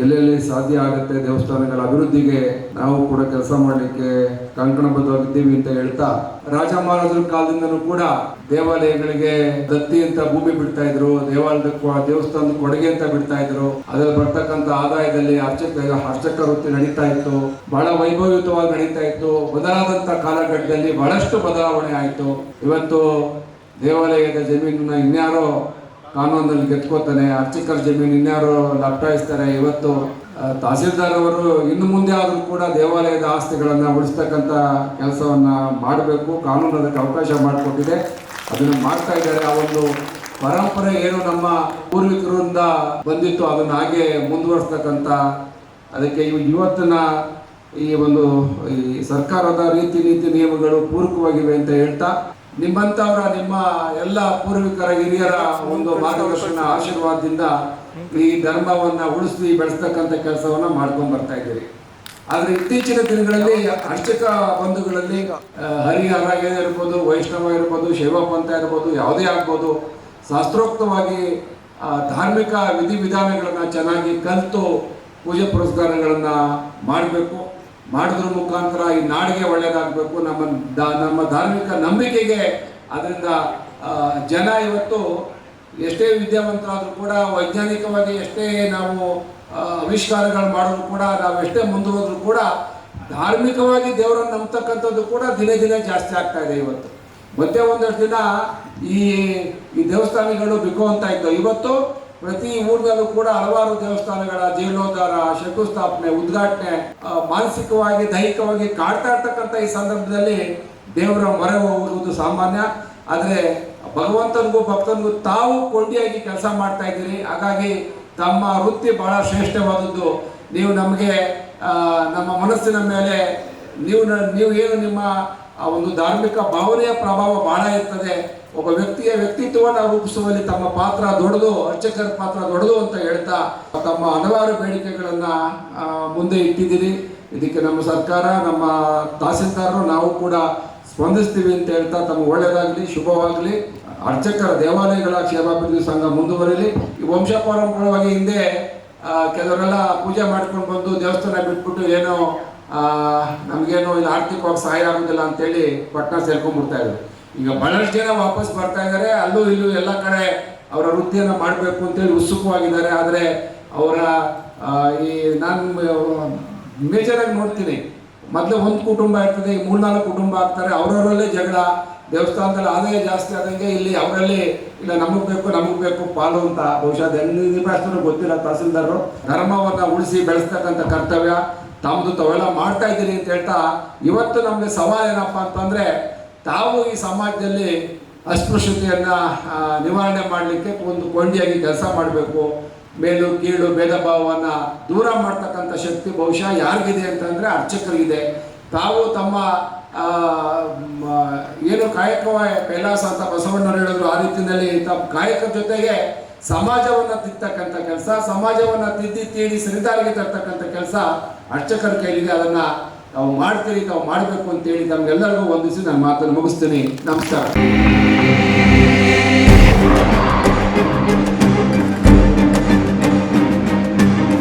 ಎಲ್ಲೆಲ್ಲಿ ಸಾಧ್ಯ ಆಗುತ್ತೆ ದೇವಸ್ಥಾನಗಳ ಅಭಿವೃದ್ಧಿಗೆ ನಾವು ಕೂಡ ಕೆಲಸ ಮಾಡಲಿಕ್ಕೆ ಕಂಕಣಬದ್ಧವಾಗಿದ್ದೀವಿ ಅಂತ ಹೇಳ್ತಾ ರಾಜ ಮಹಾರಾಜರ ಕಾಲದಿಂದಲೂ ಕೂಡ ದೇವಾಲಯಗಳಿಗೆ ದತ್ತಿ ಅಂತ ಭೂಮಿ ಬಿಡ್ತಾ ಇದ್ರು ದೇವಾಲಯದ ದೇವಸ್ಥಾನದ ಕೊಡುಗೆ ಅಂತ ಬಿಡ್ತಾ ಇದ್ರು. ಅದರಲ್ಲಿ ಬರ್ತಕ್ಕಂಥ ಆದಾಯದಲ್ಲಿ ಅರ್ಚಕ ಅರ್ಚಕ ವೃತ್ತಿ ನಡೀತಾ ಇತ್ತು. ಬಹಳ ವೈಭವಯುತವಾಗಿ ನಡೀತಾ ಇತ್ತು. ಬದಲಾದಂತ ಕಾಲಘಟ್ಟದಲ್ಲಿ ಬಹಳಷ್ಟು ಬದಲಾವಣೆ ಆಯಿತು. ಇವತ್ತು ದೇವಾಲಯದ ಜಮೀನನ್ನ ಇನ್ಯಾರೋ ಕಾನೂನಲ್ಲಿ ಗೆದ್ಕೋತಾನೆ ಅರ್ಚಕರ ಜಮೀನು ಇನ್ಯಾರು ಲಪ್ಟಾಯಿಸ್ತಾರೆ, ಇವತ್ತು ತಹಸೀಲ್ದಾರ್ ಅವರು ಇನ್ನು ಮುಂದೆ ಆದರೂ ಕೂಡ ದೇವಾಲಯದ ಆಸ್ತಿಗಳನ್ನು ಉಳಿಸ್ತಕ್ಕಂಥ ಕೆಲಸವನ್ನ ಮಾಡಬೇಕು, ಕಾನೂನು ಅದಕ್ಕೆ ಅವಕಾಶ ಮಾಡಿಕೊಟ್ಟಿದೆ. ಅದನ್ನು ಮಾಡ್ತಾ ಇದ್ದಾರೆ. ಆ ಒಂದು ಪರಂಪರೆ ಏನು ನಮ್ಮ ಪೂರ್ವಿಕರಿಂದ ಬಂದಿತ್ತು, ಅದನ್ನು ಹಾಗೆ ಮುಂದುವರಿಸ್ತಕ್ಕಂಥ ಅದಕ್ಕೆ ಇವ್- ಇವತ್ತಿನ ಈ ಒಂದು ಈ ಸರ್ಕಾರದ ರೀತಿ ನೀತಿ ನಿಯಮಗಳು ಪೂರಕವಾಗಿವೆ ಅಂತ ಹೇಳ್ತಾ ನಿಮ್ಮಂತವರ ನಿಮ್ಮ ಎಲ್ಲ ಪೂರ್ವಿಕರ ಹಿರಿಯರ ಒಂದು ಮಾರ್ಗದರ್ಶನ ಆಶೀರ್ವಾದದಿಂದ ಈ ಧರ್ಮವನ್ನ ಉಳಿಸಿ ಬೆಳೆಸ್ತಕ್ಕಂಥ ಕೆಲಸವನ್ನ ಮಾಡ್ಕೊಂಡ್ ಬರ್ತಾ ಇದ್ದೀರಿ. ಆದ್ರೆ ಇತ್ತೀಚಿನ ದಿನಗಳಲ್ಲಿ ಅರ್ಚಕ ಬಂಧುಗಳಲ್ಲಿ ಹರಿಹರ ಇರ್ಬೋದು, ವೈಷ್ಣವ ಇರ್ಬೋದು ಶೈವ ಪಂಥ ಇರ್ಬೋದು, ಯಾವುದೇ ಆಗ್ಬೋದು, ಶಾಸ್ತ್ರೋಕ್ತವಾಗಿ ಧಾರ್ಮಿಕ ವಿಧಿವಿಧಾನಗಳನ್ನ ಚೆನ್ನಾಗಿ ಕಲಿತು ಪೂಜೆ ಪುರಸ್ಕಾರಗಳನ್ನ ಮಾಡಬೇಕು. ಮಾಡೋದ್ರ ಮುಖಾಂತರ ಈ ನಾಡಿಗೆ ಒಳ್ಳೆಯದಾಗಬೇಕು ನಮ್ಮ ನಮ್ಮ ಧಾರ್ಮಿಕ ನಂಬಿಕೆಗೆ ಅದರಿಂದ ಜನ ಇವತ್ತು ಎಷ್ಟೇ ವಿದ್ಯಾವಂತರಾದರೂ ಕೂಡ, ವೈಜ್ಞಾನಿಕವಾಗಿ ಎಷ್ಟೇ ನಾವು ಆವಿಷ್ಕಾರಗಳು ಮಾಡಿದ್ರು ಕೂಡ, ನಾವು ಎಷ್ಟೇ ಮುಂದುವರೆದ್ರು ಕೂಡ, ಧಾರ್ಮಿಕವಾಗಿ ದೇವರನ್ನು ನಂಬತಕ್ಕಂಥದ್ದು ಕೂಡ ದಿನೇ ದಿನೇ ಜಾಸ್ತಿ ಆಗ್ತಾ ಇದೆ ಇವತ್ತು. ಮತ್ತೆ ಒಂದಷ್ಟು ದಿನ ಈ ಈ ದೇವಸ್ಥಾನಗಳು ಬಿಕೋ ಅಂತ ಇದ್ದವು. ಇವತ್ತು ಪ್ರತಿ ಊರಿನಲ್ಲೂ ಕೂಡ ಹಲವಾರು ದೇವಸ್ಥಾನಗಳ ಜೀರ್ಣೋದ್ಧಾರ ಶಂಕುಸ್ಥಾಪನೆ, ಉದ್ಘಾಟನೆ ಮಾನಸಿಕವಾಗಿ, ದೈಹಿಕವಾಗಿ ಕಾಡ್ತಾ ಇರ್ತಕ್ಕಂಥ ಈ ಸಂದರ್ಭದಲ್ಲಿ ದೇವರ ಮೊರೆ ಹೋಗುವುದು ಸಾಮಾನ್ಯ. ಆದರೆ ಭಗವಂತನಿಗೂ ಭಕ್ತನಿಗೂ ತಾವು ಕೊಂಡಿಯಾಗಿ ಕೆಲಸ ಮಾಡ್ತಾ ಇದ್ದೀರಿ. ಹಾಗಾಗಿ ತಮ್ಮ ವೃತ್ತಿ ಬಹಳ ಶ್ರೇಷ್ಠವಾದದ್ದು. ನೀವು ನಮಗೆ ನಮ್ಮ ಮನಸ್ಸಿನ ಮೇಲೆ ನೀವು ನೀವು ಏನು ನಿಮ್ಮ, ಆ ಒಂದು ಧಾರ್ಮಿಕ ಭಾವನೆಯ ಪ್ರಭಾವ ಬಹಳ ಇರ್ತದೆ ಒಬ್ಬ ವ್ಯಕ್ತಿಯ ವ್ಯಕ್ತಿತ್ವವನ್ನು ರೂಪಿಸುವಲ್ಲಿ ತಮ್ಮ ಪಾತ್ರ ದೊಡ್ಡದು, ಅರ್ಚಕರ ಪಾತ್ರ ದೊಡ್ಡದು ಅಂತ ಹೇಳ್ತಾ, ತಮ್ಮ ಹಲವಾರು ಬೇಡಿಕೆಗಳನ್ನ ಮುಂದೆ ಇಟ್ಟಿದ್ದೀರಿ. ಇದಕ್ಕೆ ನಮ್ಮ ಸರ್ಕಾರ, ನಮ್ಮ ತಹಸೀಲ್ದಾರರು ನಾವು ಕೂಡ ಸ್ಪಂದಿಸ್ತೀವಿ ಅಂತ ಹೇಳ್ತಾ ತಮ್ಮ ಒಳ್ಳೆಯದಾಗಲಿ, ಶುಭವಾಗಲಿ. ಅರ್ಚಕರ ದೇವಾಲಯಗಳ ಕ್ಷೇಮಾಭಿವೃದ್ಧಿ ಸಂಘ ಮುಂದುವರಿಲಿ. ಈ ವಂಶ ಪಾರಂಪರವಾಗಿ ಹಿಂದೆ ಕೆಲವರೆಲ್ಲ ಪೂಜೆ ಮಾಡ್ಕೊಂಡು ಬಂದು ದೇವಸ್ಥಾನ ಬಿಟ್ಬಿಟ್ಟು ಏನೋ ನಮಗೇನೋ ಇಲ್ಲಿ ಆರ್ಥಿಕವಾಗಿ ಸಹಾಯ ಆಗೋದಿಲ್ಲ ಅಂತೇಳಿ ಪಟ್ನಾ ಸೇರ್ಕೊಂಡ್ಬಿಡ್ತಾ ಇದ್ರು. ಈಗ ಬಹಳಷ್ಟು ಜನ ವಾಪಸ್ ಬರ್ತಾ ಇದ್ದಾರೆ, ಅಲ್ಲೂ ಇಲ್ಲೂ ಎಲ್ಲ ಕಡೆ ಅವರ ವೃತ್ತಿಯನ್ನು ಮಾಡಬೇಕು ಅಂತೇಳಿ ಉತ್ಸುಕವಾಗಿದ್ದಾರೆ. ಆದರೆ ಅವರ ಈ ನಾನು ಮೇಜರಾಗಿ ನೋಡ್ತೀನಿ, ಮೊದಲು ಒಂದು ಕುಟುಂಬ ಇರ್ತದೆ, ಈ ಮೂರ್ನಾಲ್ಕು ಕುಟುಂಬ ಆಗ್ತಾರೆ, ಅವರವರಲ್ಲೇ ಜಗಳ, ದೇವಸ್ಥಾನದಲ್ಲಿ ಆದಾಯ ಜಾಸ್ತಿ ಆದಂಗೆ ಇಲ್ಲಿ ಅವರಲ್ಲಿ, ಇಲ್ಲ ನಮಗ್ ಬೇಕು ನಮಗ್ ಬೇಕು, ಪಾಲು ಅಂತ, ಬಹುಶಃ ಗೊತ್ತಿಲ್ಲ ತಹಸೀಲ್ದಾರರು. ಧರ್ಮವನ್ನ ಉಳಿಸಿ ಬೆಳೆಸ್ತಕ್ಕಂಥ ಕರ್ತವ್ಯ ತಮ್ಮದು ತಾವೆಲ್ಲ ಮಾಡ್ತಾ ಇದ್ದೀರಿ ಅಂತ ಹೇಳ್ತಾ ಇವತ್ತು ನಮಗೆ ಸವಾಲು ಏನಪ್ಪ ಅಂತಂದರೆ, ತಾವು ಈ ಸಮಾಜದಲ್ಲಿ ಅಸ್ಪೃಶ್ಯತೆಯನ್ನು ನಿವಾರಣೆ ಮಾಡಲಿಕ್ಕೆ ಒಂದು ಕೊಂಡಿಯಾಗಿ ಕೆಲಸ ಮಾಡಬೇಕು. ಮೇಲು, ಕೀಳು, ಭೇದ ಭಾವವನ್ನು ದೂರ ಮಾಡ್ತಕ್ಕಂಥ ಶಕ್ತಿ ಬಹುಶಃ ಯಾರಿಗಿದೆ ಅಂತಂದರೆ ಅರ್ಚಕರಿಗಿದೆ. ತಾವು ತಮ್ಮ ಏನು ಕಾಯಕವ ಕೈಲಾಸ ಅಂತ ಬಸವಣ್ಣರು ಹೇಳಿದ್ರು ಆ ರೀತಿಯಲ್ಲಿ ತಮ್ಮ ಕಾಯಕ ಜೊತೆಗೆ ಸಮಾಜವನ್ನ ತಿದ್ದತಕ್ಕಂಥ ಕೆಲಸ, ಸಮಾಜವನ್ನ ತಿದ್ದಿ ತೀಡಿ ಸರಿದಾರಿಗೆ ತರ್ತಕ್ಕಂಥ ಕೆಲಸ ಅರ್ಚಕರ ಕೈಲಿದೆ. ಅದನ್ನ ತಾವು ಮಾಡ್ತೀರಿ, ತಾವು ಮಾಡಬೇಕು ಅಂತೇಳಿ ತಮ್ಗೆಲ್ಲರಿಗೂ ವಂದಿಸಿ ನಾನು ಮಾತನ್ನು ಮುಗಿಸ್ತೀನಿ. ನಮಸ್ಕಾರ.